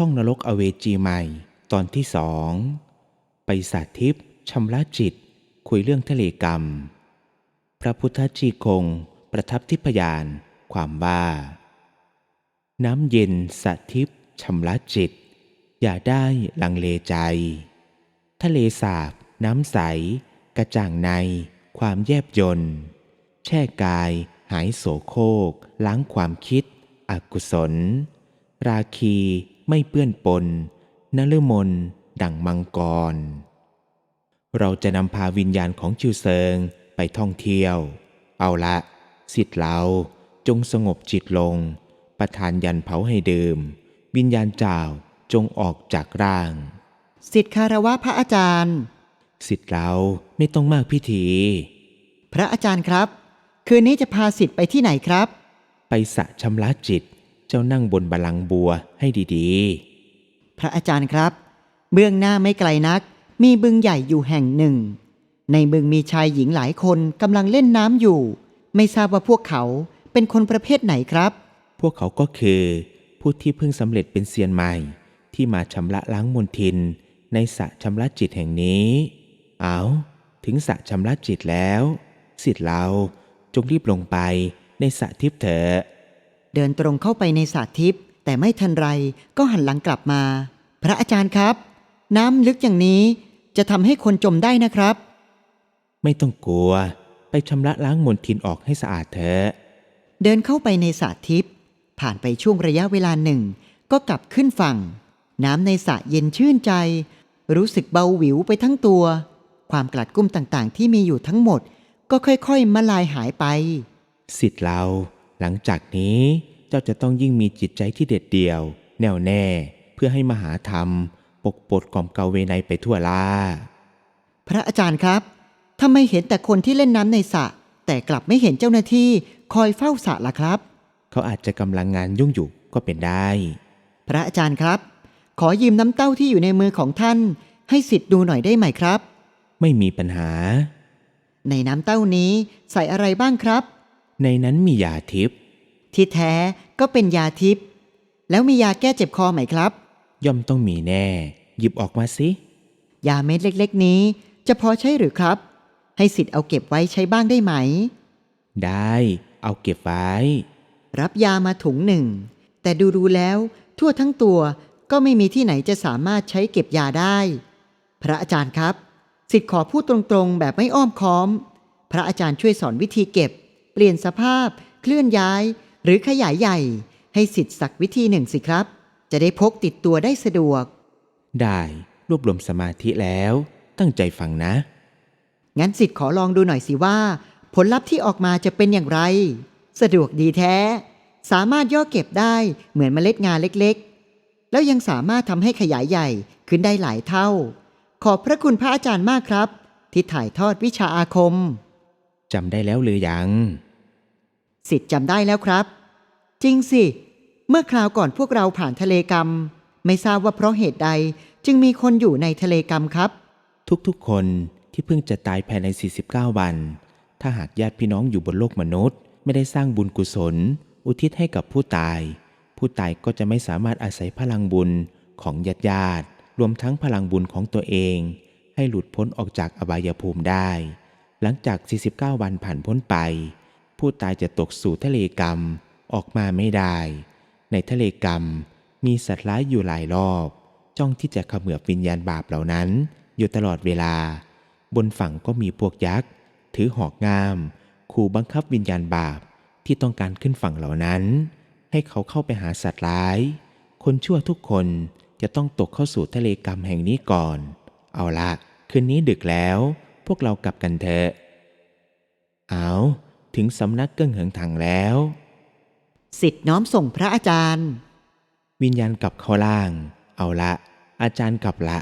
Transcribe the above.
ท่องนรกอเวจีใหม่ ตอนที่สอง ไปสาธิตชำระจิต คุยเรื่องทะเลกรรม พระพุทธจีคง ประทับที่พยาน ความว่าน้ำเย็นสาธิตชำระจิต อย่าได้ลังเลใจ ทะเลสาบ น้ำใส กระจ่างใน ความแยบยนต์แช่กาย หายโสโครกล้างความคิด อกุศล ราคี ไม่เปื้อนปนนฤมลดั่งมังกร เราจะนำพาวิญญาณของจิวเซิงไปท่องเที่ยว เอาละสิทธิ์เราจงสงบจิตลง ประทานยันเผาให้ดื่ม วิญญาณเจ้าจงออกจากร่าง สิทธิคารวะพระอาจารย์ สิทธิ์เราไม่ต้องมากพิธี พระอาจารย์ครับ คืนนี้จะพาสิทธิ์ไปที่ไหนครับ ไปสะชำระจิต เจ้านั่งบนบัลลังก์บัวให้ดีพระอาจารย์ครับ เบื้องหน้าไม่ไกลนัก มีบึงใหญ่อยู่แห่งหนึ่ง ในบึงมีชายหญิงหลายคนกำลังเล่นน้ำอยู่ ไม่ทราบว่าพวกเขาเป็นคนประเภทไหนครับ ๆ พวกเขาก็คือ ผู้ที่เพิ่งสำเร็จเป็นเซียนใหม่ ที่มาชำระล้างมนทิน ในสระชำระจิตแห่งนี้ เอาถึงสระชำระจิตแล้ว สิทธิ์เราจงรีบลงไปในสระทิพย์เถอะ เดินตรงเข้าไปในสระทิพย์แต่ไม่ทันไรก็หันหลังกลับมา พระอาจารย์ครับ น้ำลึกอย่างนี้จะทำให้คนจมได้นะครับ ไม่ต้องกลัว ไปชำระล้างมนทินออกให้สะอาดเถอะเดินเข้าไปในสระทิพย์ผ่านไปช่วงระยะเวลาหนึ่ง ก็กลับขึ้นฝั่ง น้ำในสระเย็นชื่นใจ รู้สึกเบาหวิวไปทั้งตัว ความกลัดกุ้มต่างๆ ที่มีอยู่ทั้งหมด ก็ค่อยๆมาลายหายไป สิทธิ์เรา หลังจากนี้เจ้าจะต้องยิ่งมีจิตใจที่เด็ดเดี่ยว แน่วแน่เพื่อให้มหาธรรม ปกปดกล่อมเกาเวไนไปทั่วล่าพระอาจารย์ครับทำไมเห็นแต่คนที่เล่นน้ำในสระแต่กลับไม่เห็นเจ้าหน้าที่คอยเฝ้าสระล่ะครับ เขาอาจจะกำลังงานยุ่งอยู่ก็เป็นได้ พระอาจารย์ครับ ขอยืมน้ำเต้าที่อยู่ในมือของท่าน ให้สิทธิ์ดูหน่อยได้ไหมครับ ไม่มีปัญหา ในน้ำเต้านี้ใส่อะไรบ้างครับ ในนั้นมียาทิพย์ที่แท้ก็เป็นยาทิพย์แล้วมียาแก้เจ็บคอไหมครับ ย่อมต้องมีแน่ หยิบออกมาสิยาเม็ดเล็ก ๆ นี้ จะพอใช้หรือครับ ให้สิทธิ์เอาเก็บไว้ใช้บ้างได้ไหม ได้ เอาเก็บไว้ รับยามาถุงหนึ่ง แต่ดูดูๆแล้ว ทั่วทั้งตัวก็ไม่มีที่ไหนจะสามารถใช้เก็บยาได้ พระอาจารย์ครับ สิทธิ์ขอพูดตรงๆ แบบไม่อ้อมค้อม พระอาจารย์ช่วยสอนวิธีเก็บ เปลี่ยนสภาพ เคลื่อนย้าย หรือขยายใหญ่ ให้สิทธิ์สักวิธีหนึ่งสิครับ จะได้พกติดตัวได้สะดวก ได้รวบรวมสมาธิแล้ว ตั้งใจฟังนะ งั้นสิทธิ์ขอลองดูหน่อยสิว่า ผลลัพธ์ที่ออกมาจะเป็นอย่างไร สะดวกดีแท้ สามารถย่อเก็บได้เหมือนเมล็ดงาเล็กๆ แล้วยังสามารถทำให้ขยายใหญ่ขึ้นได้หลายเท่า ขอบพระคุณพระอาจารย์มากครับ ที่ถ่ายทอดวิชาอาคมจำได้แล้วหรือยัง สิทธิ์จำได้แล้วครับ จริงสิ เมื่อคราวก่อนพวกเราผ่านทะเลกรรม ไม่ทราบว่าเพราะเหตุใดจึงมีคนอยู่ในทะเลกรรมครับ ทุกๆคนที่เพิ่งจะตายภายใน 49 วัน ถ้าหากญาติพี่น้องอยู่บนโลกมนุษย์ ไม่ได้สร้างบุญกุศล อุทิศให้กับผู้ตาย ผู้ตายก็จะไม่สามารถอาศัยพลังบุญของญาติญาติรวมทั้งพลังบุญของตัวเอง ให้หลุดพ้นออกจากอบายภูมิได้ หลังจาก 49 วันผ่านพ้นไป ผู้ตายจะตกสู่ทะเลกรรมออกมาไม่ได้ ในทะเลกรรมมีสัตว์ร้ายอยู่หลายรอบ จ้องที่จะขมือบวิญญาณบาปเหล่านั้นอยู่ตลอดเวลา บนฝั่งก็มีพวกยักษ์ ถือหอกงามขู่บังคับวิญญาณบาปที่ต้องการขึ้นฝั่งเหล่านั้น ให้เขาเข้าไปหาสัตว์ร้าย คนชั่วทุกคนจะต้องตกเข้าสู่ทะเลกรรมแห่งนี้ก่อน เอาละคืนนี้ดึกแล้ว พวกเรากลับกันเถอะ เอา ถึงสำนักเกิ้งเหิงถังแล้ว สิทธิ์น้อมส่งพระอาจารย์ วิญญาณกลับเข้าล่าง เอาละ อาจารย์กลับละ